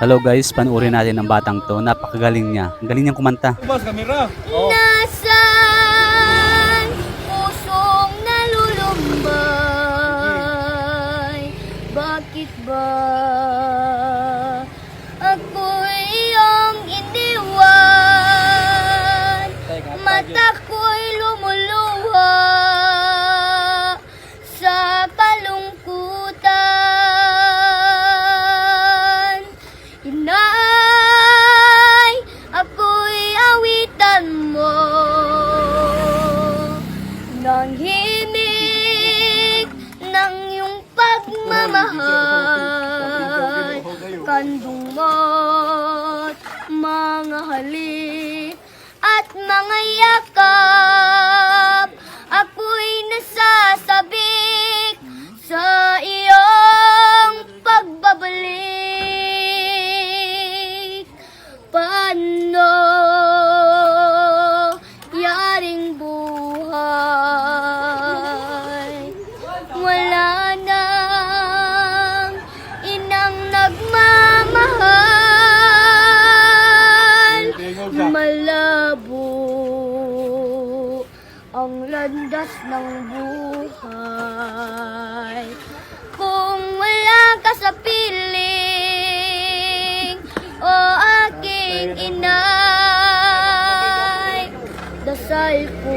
Hello guys, panuorin natin ang batang to. Napakagaling niya. Ang galing niyang kumanta. Boss, kamera. Oh. Nasaan pusong nalulumbay? Bakit ba pagmamahal Kandong mo't mga halik at mga yakap landas ng buhay. Kung wala ka sa piling O aking inay Dasal ko